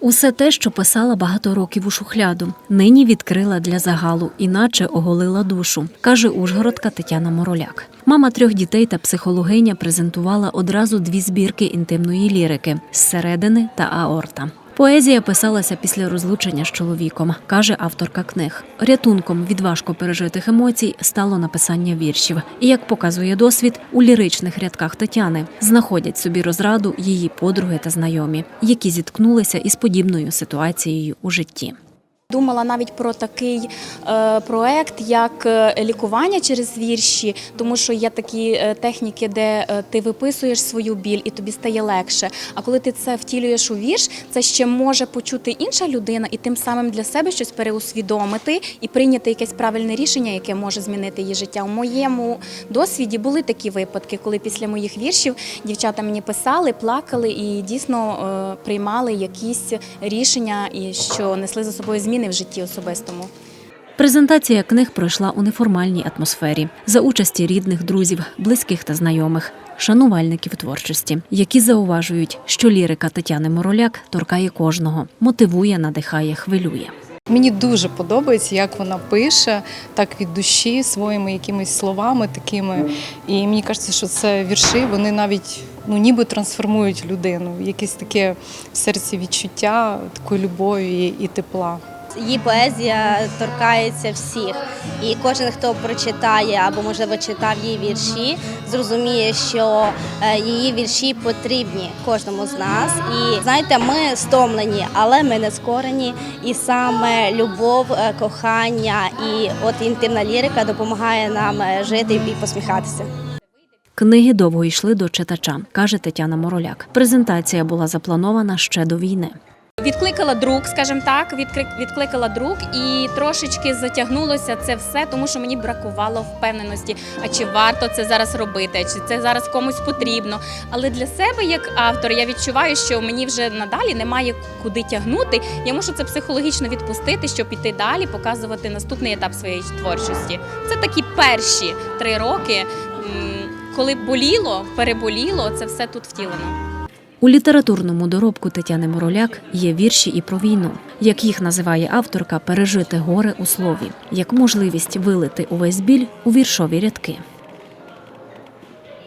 Усе те, що писала багато років у шухляду, нині відкрила для загалу, іначе оголила душу, каже Ужгородка Тетяна Мороляк. Мама трьох дітей та психологиня презентувала одразу дві збірки інтимної лірики зсередини та аорта. Поезія писалася після розлучення з чоловіком, каже авторка книг. Рятунком від важко пережитих емоцій стало написання віршів. І як показує досвід, у ліричних рядках Тетяни знаходять собі розраду її подруги та знайомі, які зіткнулися із подібною ситуацією у житті. Думала навіть про такий е, проект, як е, лікування через вірші, тому що є такі е, техніки, де ти виписуєш свою біль і тобі стає легше. А коли ти це втілюєш у вірш, це ще може почути інша людина і тим самим для себе щось переусвідомити і прийняти якесь правильне рішення, яке може змінити її життя. У моєму досвіді були такі випадки, коли після моїх віршів дівчата мені писали, плакали і дійсно приймали якісь рішення, і що несли за собою зміни в житті особистому. Презентація книг пройшла у неформальній атмосфері за участі рідних, друзів, близьких та знайомих, шанувальників творчості, які зауважують, що лірика Тетяни Мороляк торкає кожного, мотивує, надихає, хвилює. Мені дуже подобається, як вона пише так від душі своїми якимись словами такими. І мені кажеться, що це вірші, вони навіть ну ніби трансформують людину, якесь таке в серці відчуття такої любові і тепла. Її поезія торкається всіх, і кожен, хто прочитає або можливо читав її вірші, зрозуміє, що е, її вірші потрібні кожному з нас. І знаєте, ми стомлені, але ми не скорені. І саме любов, е, кохання і от інтимна лірика допомагає нам е, жити і посміхатися. Книги довго йшли до читача, каже Тетяна Мороляк. Презентація була запланована ще до війни. Відкликала друк, скажімо так, відкликала друк і трошечки затягнулося це все, тому що мені бракувало впевненості. А чи варто це зараз робити, чи це зараз комусь потрібно. Але для себе, як автор, я відчуваю, що мені вже надалі немає куди тягнути. Я мушу це психологічно відпустити, щоб піти далі, показувати наступний етап своєї творчості. Це такі перші три роки, коли боліло, переболіло, це все тут втілено. У літературному доробку Тетяни Мороляк є вірші і про війну, як їх називає авторка пережити горе у слові, як можливість вилити увесь біль у віршові рядки.